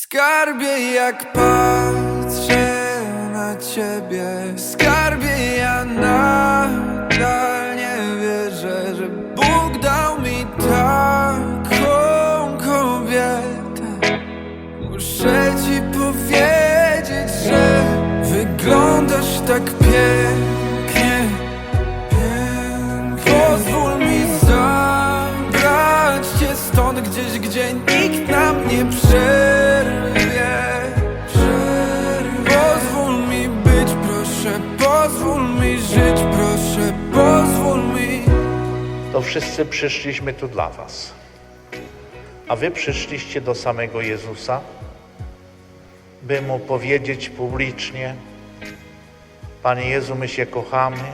Skarbie jak patrzę na ciebie. Skarbie ja nadal nie wierzę Że Bóg dał mi taką kobietę. Muszę ci powiedzieć, że wyglądasz tak pięknie. Pozwól mi zabrać cię stąd gdzieś, gdzie nikt nam nie przerwie wszyscy przyszliśmy tu dla Was. A Wy przyszliście do samego Jezusa, by Mu powiedzieć publicznie: Panie Jezu, my się kochamy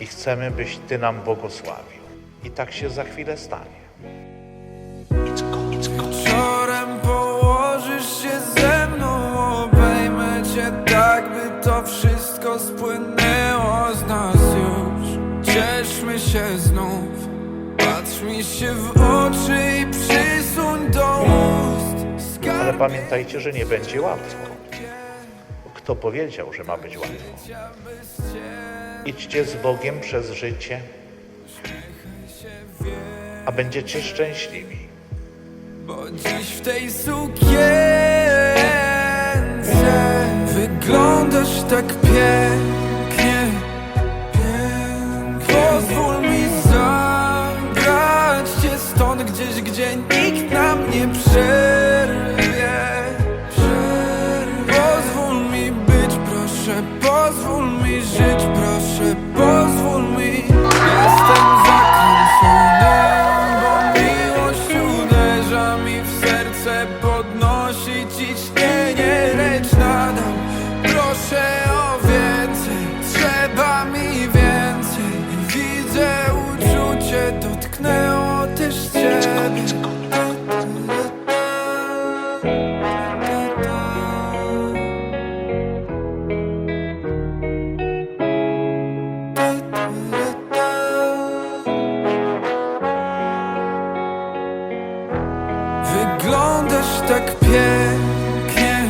i chcemy, byś Ty nam błogosławił. I tak się za chwilę stanie. Wieczorem położysz się ze mną, obejmę cię tak, by to wszystko spłynęło z nas już. Cieszmy się znów, mi się w oczy i przysuń do ust. Ale Skarb pamiętajcie, że nie będzie łatwo. Kto powiedział, że ma być łatwo? Idźcie z Bogiem przez życie, a będziecie szczęśliwi. Bo dziś w tej sukience Wyglądasz tak pięknie pozwól mi żyć, proszę, pozwól mi. Jestem zakręcony, bo miłość uderza mi w serce Podnosi ciśnienie, lecz nadal Proszę o więcej, trzeba mi więcej. Widzę uczucie, dotknęło też ciebie Wyglądasz tak tak pięknie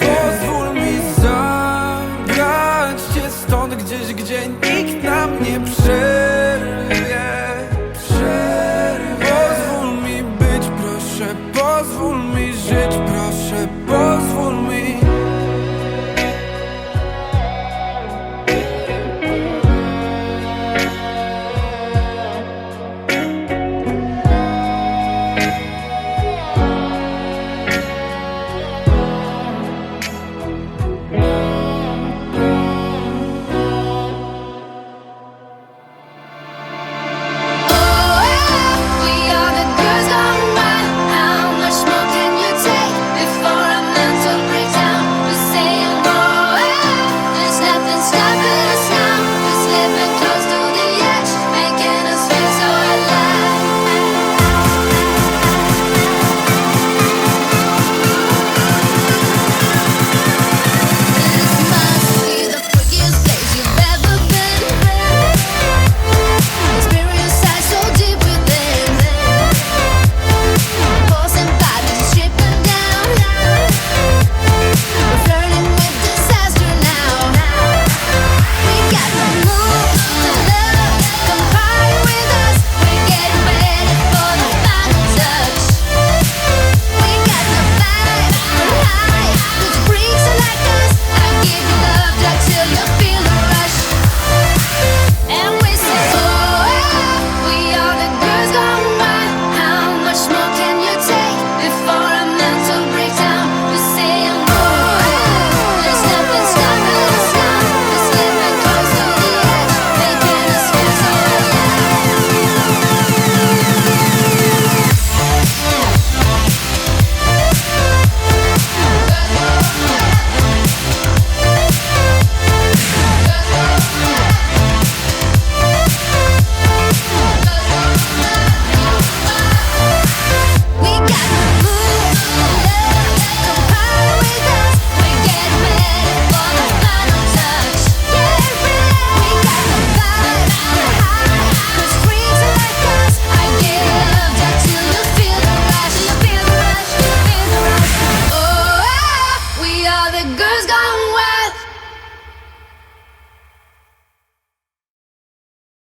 Pozwól mi zabrać cię stąd gdzieś, gdzie nikt nam nie przerwie Przerwie. Pozwól mi być, proszę,